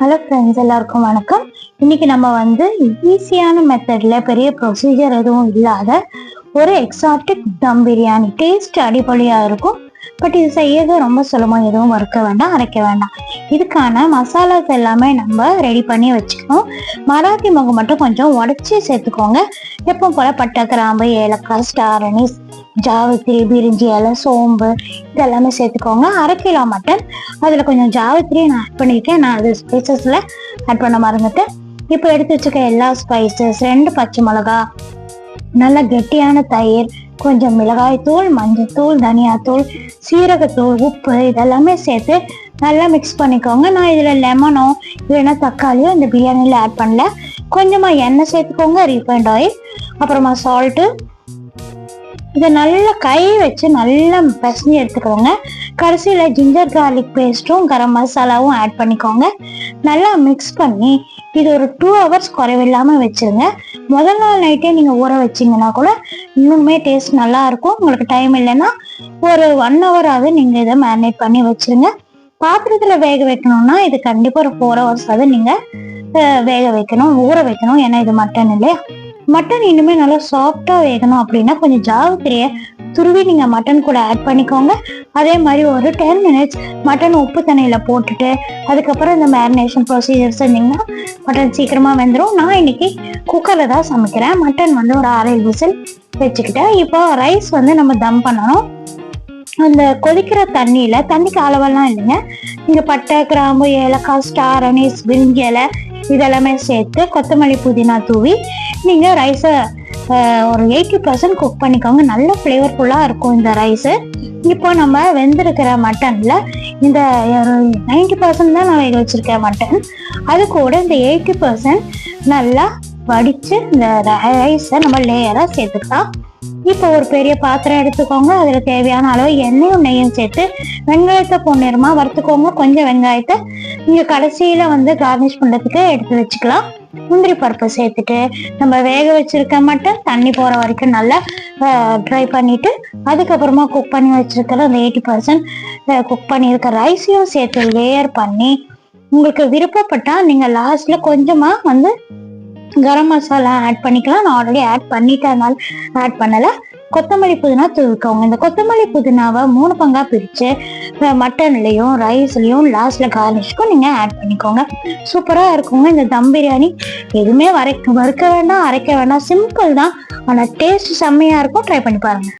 Hello friends எல்லாருக்கும் வணக்கம். இன்னைக்கு நம்ம வந்து ஈஸியான மெத்தட்ல பெரிய ப்ரொசீஜர் எதுவும் இல்லாத ஒரு எக்ஸாட்டிக் தம் பிரியாணி டேஸ்ட் அடிப்படையாக இருக்கும். பட் இது செய்யறது ரொம்ப சுலபம் எதுவும் வறுக்க வேண்டாம் அரைக்க வேண்டாம். இதுக்கான மசாலாஸ் எல்லாமே நம்ம ரெடி பண்ணி வச்சுக்கணும். மராத்தி முகம் மட்டும் கொஞ்சம் உடச்சி சேர்த்துக்கோங்க. எப்போ போல பட்டை கிராம்பு ஏலக்காய் ஸ்டார் ஜாவித்திரி பிரிஞ்சி இலை சோம்பு இதெல்லாமே சேர்த்துக்கோங்க. அரை கிலோ மட்டன். அதில் கொஞ்சம் ஜாவித்திரி நான் ஆட் பண்ணியிருக்கேன். நான் அது ஸ்பைசஸில் ஆட் பண்ண மறந்துட்டேன். இப்போ எடுத்து வச்சுக்க எல்லா ஸ்பைசஸ் ரெண்டு பச்சை மிளகா நல்ல கெட்டியான தயிர் கொஞ்சம் மிளகாய்த்தூள் மஞ்சத்தூள் தனியாத்தூள் சீரகத்தூள் உப்பு இதெல்லாமே சேர்த்து நல்லா மிக்ஸ் பண்ணிக்கோங்க. நான் இதில் லெமனோ இல்லைன்னா தக்காளியோ இந்த பிரியாணியில் ஆட் பண்ணல. கொஞ்சமாக எண்ணெய் சேர்த்துக்கோங்க. ரீஃபைண்ட் ஆயில் அப்புறமா சால்ட்டு இதை நல்லா கை வச்சு நல்லா பசஞ்சு எடுத்துக்கோங்க. கடைசியில் ஜிஞ்சர் கார்லிக் பேஸ்ட்டும் கரம் மசாலாவும் ஆட் பண்ணிக்கோங்க. நல்லா மிக்ஸ் பண்ணி இது ஒரு டூ ஹவர்ஸ் குறைவில்லாமல் வச்சுருங்க. முதல் நாள் நைட்டே நீங்கள் ஊற வச்சிங்கன்னா கூட இன்னுமே டேஸ்ட் நல்லா இருக்கும். உங்களுக்கு டைம் இல்லைன்னா ஒரு ஒன் ஹவராவது நீங்கள் இதை மேரினேட் பண்ணி வச்சுருங்க. பாத்திரத்தில் வேக வைக்கணும்னா இது கண்டிப்பாக ஒரு ஃபோர் ஹவர்ஸாவது நீங்கள் வேக வைக்கணும் ஊற வைக்கணும். ஏன்னா இது மட்டன் இல்லையா? மட்டன் இன்னுமே நல்லா சாஃப்டாக வேகணும் அப்படின்னா கொஞ்சம் ஜாவித்திரியை துருவி நீங்கள் மட்டன் கூட ஆட் பண்ணிக்கோங்க. அதே மாதிரி ஒரு டென் மினிட்ஸ் மட்டன் உப்பு தண்ணியில் போட்டுட்டு அதுக்கப்புறம் இந்த மேரினேஷன் ப்ரொசீஜர் செஞ்சீங்கன்னா மட்டன் சீக்கிரமாக வெந்துடும் நான் இன்னைக்கு குக்கரில் தான் சமைக்கிறேன். மட்டன் வந்து ஒரு அரை விசில் வச்சுக்கிட்டேன் இப்போ ரைஸ் வந்து நம்ம தம் பண்ணணும். அந்த கொதிக்கிற தண்ணியில் தண்ணிக்கு அளவெல்லாம் இல்லைங்க. இங்கே பட்டை கிராம்பு ஏலக்காய் ஸ்டார் அனீஸ் பிரிஞ்சி இலை இதெல்லாமே சேர்த்து கொத்தமல்லி புதினா தூவி நீங்கள் ரைஸை ஒரு எயிட்டி பர்சன்ட் குக் பண்ணிக்கோங்க. நல்ல ஃப்ளேவர்ஃபுல்லாக இருக்கும் இந்த ரைஸு இப்போ நம்ம வெந்திருக்கிற மட்டனில் இந்த ஒரு நைன்டி பர்சன்ட் தான் நான் வேக வச்சுருக்கேன் மட்டன் அது கூட இந்த எயிட்டி பர்சன்ட் நல்லா வடித்து இந்த ரைஸை நம்ம லேயராக சேர்த்துக்கலாம் இப்போ ஒரு பெரிய பாத்திரம் எடுத்துக்கோங்க. அதில் தேவையான அளவு எண்ணெயும் நெய்யும் சேர்த்து வெங்காயத்தை பொன்னிறமாக வறுத்துக்கோங்க. கொஞ்சம் வெங்காயத்தை நீங்கள் கடைசியில் வந்து கார்னிஷ் பண்ணுறதுக்கு எடுத்து வச்சுக்கலாம். முந்திரி பருப்பை சேர்த்துட்டு நம்ம வேக வச்சிருக்க மட்டும் தண்ணி போகிற வரைக்கும் நல்லா ட்ரை பண்ணிட்டு அதுக்கப்புறமா குக் பண்ணி வச்சிருக்கிற அந்த எயிட்டி பர்சன்ட் குக் பண்ணியிருக்க ரைஸையும் சேர்த்து லேயர் பண்ணி உங்களுக்கு விருப்பப்பட்டால் நீங்கள் லாஸ்ட்டில் கொஞ்சமாக வந்து கரம் மசாலா ஆட் பண்ணிக்கலாம். நான் ஆல்ரெடி ஆட் பண்ணிட்டேனால ஆட் பண்ணலை. கொத்தமல்லி புதினா தூவிக்கோங்க. இந்த கொத்தமல்லி புதினாவை மூணு பங்காக பிரித்து மட்டன்லேயும் ரைஸ்லேயும் லாஸ்ட்டில் கார்னிஷ்க்கும் நீங்கள் ஆட் பண்ணிக்கோங்க. சூப்பராக இருக்குங்க. இந்த தம் பிரியாணி எதுவுமே வரைக்க வறுக்க வேண்டாம் அரைக்க வேண்டாம். சிம்பிள் தான். ஆனால் டேஸ்ட் செம்மையாக இருக்கும். ட்ரை பண்ணி பாருங்கள்